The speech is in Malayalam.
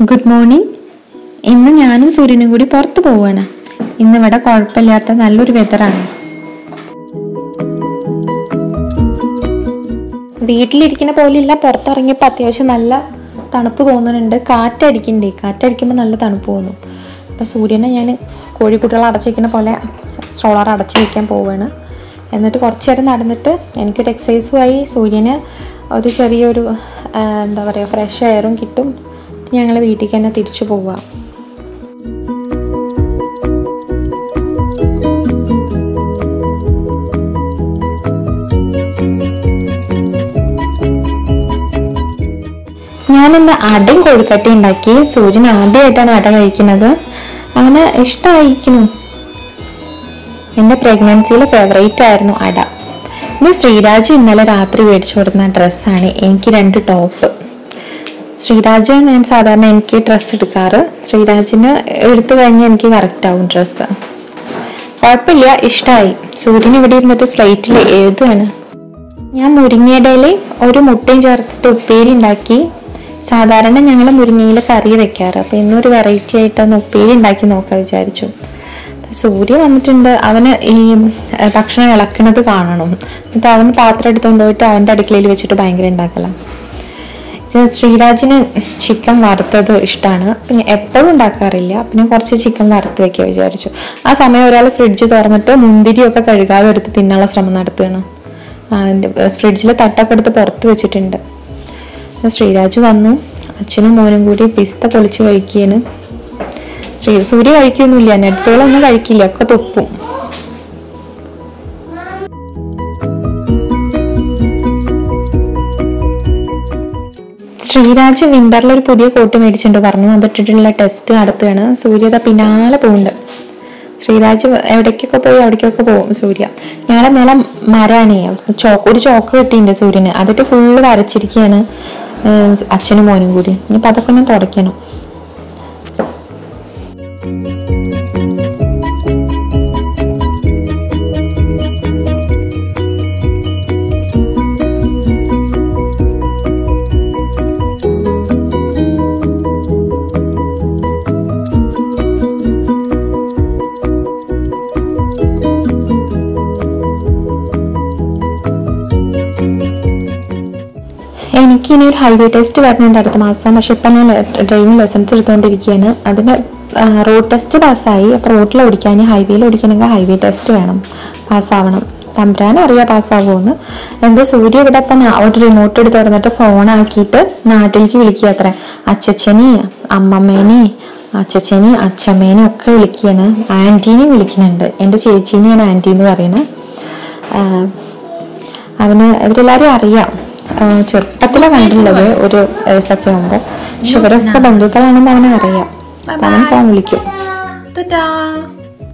ഗുഡ് മോർണിംഗ് ഇന്ന് ഞാനും സൂര്യനും കൂടി പോവുകയാണ് പോവാണ്. ഇന്നിവിടെ കുഴപ്പമില്ലാത്ത നല്ലൊരു വെതറാണ് വീട്ടിലിരിക്കുന്ന പോലെയില്ല പുറത്തിറങ്ങിയപ്പോൾ അത്യാവശ്യം നല്ല തണുപ്പ് തോന്നുന്നുണ്ട്. കാറ്റടിക്കണ്ടേ കാറ്റടിക്കുമ്പോൾ നല്ല തണുപ്പ് തോന്നും. അപ്പോൾ സൂര്യനെ ഞാൻ കോഴിക്കുട്ടികൾ അടച്ചു വയ്ക്കുന്ന പോലെ സോളാർ അടച്ചു വയ്ക്കാൻ പോവുകയാണ് എന്നിട്ട് കുറച്ച് നേരം നടന്നിട്ട് എനിക്കൊരു എക്സസൈസുമായി സൂര്യന് ഒരു ചെറിയൊരു എന്താ പറയുക ഫ്രഷ് എയറും കിട്ടും. ഞങ്ങൾ വീട്ടിലേക്ക് തന്നെ തിരിച്ചു പോവുക. ഞാനിന്ന് അടയും കൊഴുക്കട്ടി ഉണ്ടാക്കി. സൂര്യൻ ആദ്യമായിട്ടാണ് അട കഴിക്കുന്നത്. അങ്ങനെ ഇഷ്ടമായിരിക്കുന്നു എന്റെ പ്രഗ്നൻസിയിലെ ഫേവറേറ്റ് ആയിരുന്നു അട. ഇത് ശ്രീരാജ് ഇന്നലെ രാത്രി മേടിച്ചു കൊടുക്കുന്ന ഡ്രസ്സാണ് എനിക്ക് രണ്ട് ടോപ്പ് ശ്രീരാജ് ഞാൻ സാധാരണ എനിക്ക് ഡ്രസ്സ് എടുക്കാറ്. ശ്രീരാജിന് എടുത്തു കഴിഞ്ഞാൽ എനിക്ക് കറക്റ്റ് ആവും ഡ്രസ്സ് കുഴപ്പമില്ല ഇഷ്ടമായി സൂര്യൻ ഇവിടെ ഇരുന്നിട്ട് സ്ലൈറ്റിൽ എഴുതുകയാണ് ഞാൻ മുരിങ്ങയിടയിൽ ഒരു മുട്ടയും ചേർത്തിട്ട് ഉപ്പേരി ഉണ്ടാക്കി. സാധാരണ ഞങ്ങൾ മുരിങ്ങയിൽ കറി വെക്കാറ്. അപ്പോൾ ഇന്നൊരു വെറൈറ്റി ആയിട്ട് ഒന്ന് ഉപ്പേരി ഉണ്ടാക്കി നോക്കാൻ വിചാരിച്ചു. സൂര്യ വന്നിട്ടുണ്ട്. അവന് ഈ ഭക്ഷണം ഇളക്കണത് കാണണം. എന്നിട്ട് അവന് പാത്രം എടുത്തുകൊണ്ട് പോയിട്ട് അവന്റെ അടുക്കളയിൽ വെച്ചിട്ട് ഭയങ്കര ഉണ്ടാക്കല ശ്രീരാജിന് ചിക്കൻ വറുത്തത് ഇഷ്ടമാണ് പിന്നെ എപ്പോഴും ഉണ്ടാക്കാറില്ല. പിന്നെ കുറച്ച് ചിക്കൻ വറുത്ത് വെക്കുക വിചാരിച്ചു. ആ സമയം ഒരാൾ ഫ്രിഡ്ജ് തുറന്നിട്ട് മുന്തിരിയൊക്കെ കഴുകാതെ എടുത്ത് തിന്നാനുള്ള ശ്രമം നടത്തുകയാണ്. അതിന്റെ ഫ്രിഡ്ജിൽ തട്ടൊക്കെ എടുത്ത് പുറത്ത് വെച്ചിട്ടുണ്ട്. ശ്രീരാജ് വന്നു. അച്ഛനും മോനും കൂടി പിസ്ത പൊളിച്ച് കഴിക്കുകയാണ്. ശ്രീ സൂര്യ കഴിക്കൊന്നുമില്ല. നട്സുകളൊന്നും കഴിക്കില്ല. ഒക്കെ തുപ്പും. ശ്രീരാജ് വിമ്പറിൽ ഒരു പുതിയ കോട്ട് മേടിച്ചിട്ടുണ്ട്. പറഞ്ഞു അതിട്ടിട്ടുള്ള ടെസ്റ്റ് നടത്തുകയാണ്. സൂര്യത പിന്നാലെ പോകുന്നുണ്ട് ശ്രീരാജ് എവിടേക്കൊക്കെ പോയി അവിടേക്കൊക്കെ പോകും സൂര്യ. ഞങ്ങളുടെ നില മരാണേ. ചോക്ക് ഒരു ചോക്ക് കിട്ടിയിട്ടുണ്ട് സൂര്യന്. അതിട്ട് ഫുള്ള് വരച്ചിരിക്കുകയാണ് അച്ഛനും മോനും കൂടി. ഇനിയിപ്പോൾ അതൊക്കെ ഞാൻ തുടയ്ക്കണം. എനിക്ക് ഇനി ഒരു ഹൈവേ ടെസ്റ്റ് വരുന്നുണ്ട് അടുത്ത മാസം. പക്ഷെ ഇപ്പം ഞാൻ ഡ്രൈവിംഗ് ലൈസൻസ് എടുത്തുകൊണ്ടിരിക്കുകയാണ് അതിന് റോഡ് ടെസ്റ്റ് പാസ്സായി അപ്പോൾ റോഡിൽ ഓടിക്കാൻ ഹൈവേയിൽ ഓടിക്കണമെങ്കിൽ ഹൈവേ ടെസ്റ്റ് വേണം. പാസ്സാവണം തമ്പുരാൻ അറിയാം പാസ്സാകുമെന്ന് എന്റെ സൂര്യ ഇവിടെ ഇപ്പം അവിടെ റിമോട്ട് എടുത്ത് തുറന്നിട്ട് ഫോണാക്കിയിട്ട് നാട്ടിലേക്ക് വിളിക്കുക അത്ര. അച്ചച്ചനെ അമ്മമ്മേനെ അച്ചച്ചനെ അച്ഛമ്മേനെ ഒക്കെ വിളിക്കുകയാണ്. ആന്റീനെയും വിളിക്കുന്നുണ്ട്. എന്റെ ചേച്ചീനെയാണ് ആന്റി എന്ന് പറയുന്നത് അവന് ഇവരെല്ലാവരും അറിയാം. ചെറുപ്പത്തിലെ കണ്ടുള്ളത് ഒരു വയസ്സൊക്കെ ആകുമ്പോൾ പക്ഷെ ഇവരൊക്കെ ബന്ധുക്കളാണെന്ന് അവനെ അറിയാം അവൻ ഫോൺ വിളിക്കും!